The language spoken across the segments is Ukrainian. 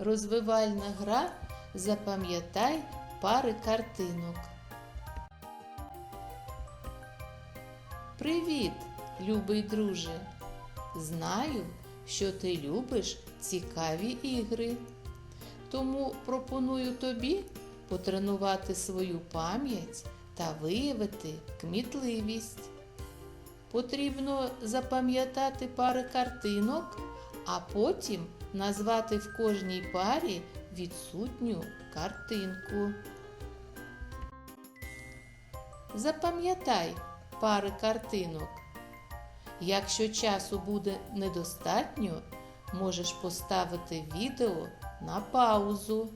Розвивальна гра Запам'ятай пари картинок. Привіт, любий друже! Знаю, що ти любиш цікаві ігри. Тому пропоную тобі потренувати свою пам'ять та виявити кмітливість. Потрібно запам'ятати пари картинок, а потім назвати в кожній парі відсутню картинку. Запам'ятай пари картинок. Якщо часу буде недостатньо, можеш поставити відео на паузу.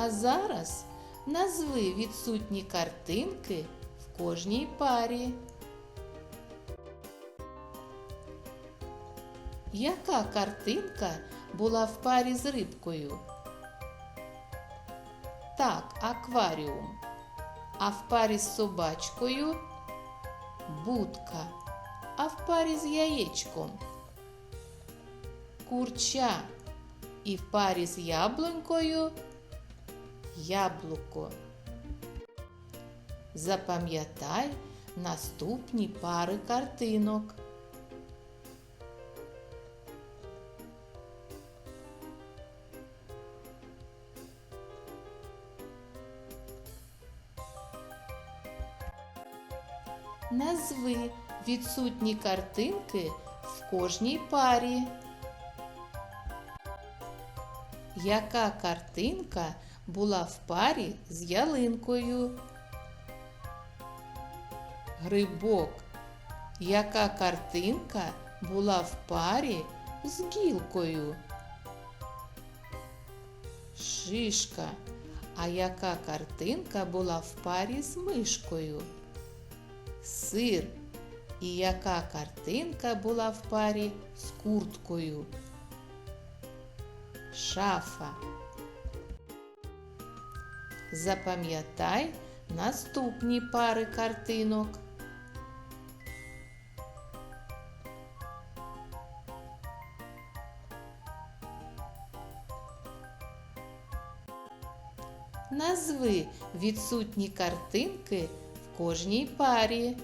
А зараз назви відсутні картинки в кожній парі. Яка картинка була в парі з рибкою? Так, акваріум. А в парі з собачкою будка. А в парі з яєчком курча. І в парі з яблунькою яблуко. Запам'ятай наступні пари картинок. Назви відсутні картинки в кожній парі. Яка картинка була в парі з ялинкою? Грибок. Яка картинка була в парі з гілкою? Шишка. А яка картинка була в парі з мишкою? Сир. І яка картинка була в парі з курткою? Шафа. Запам'ятай наступні пари картинок. Назви відсутні картинки в кожній парі.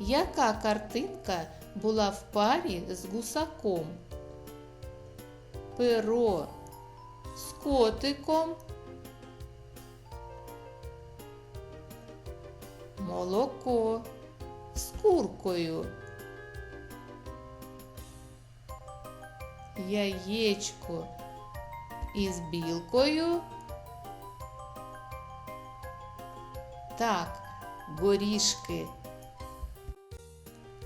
Яка картинка була в парі з гусаком? Перо з котиком, молоко з куркою, яєчко із білкою. Так, горішки.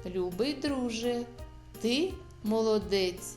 Любий друже, ти молодець.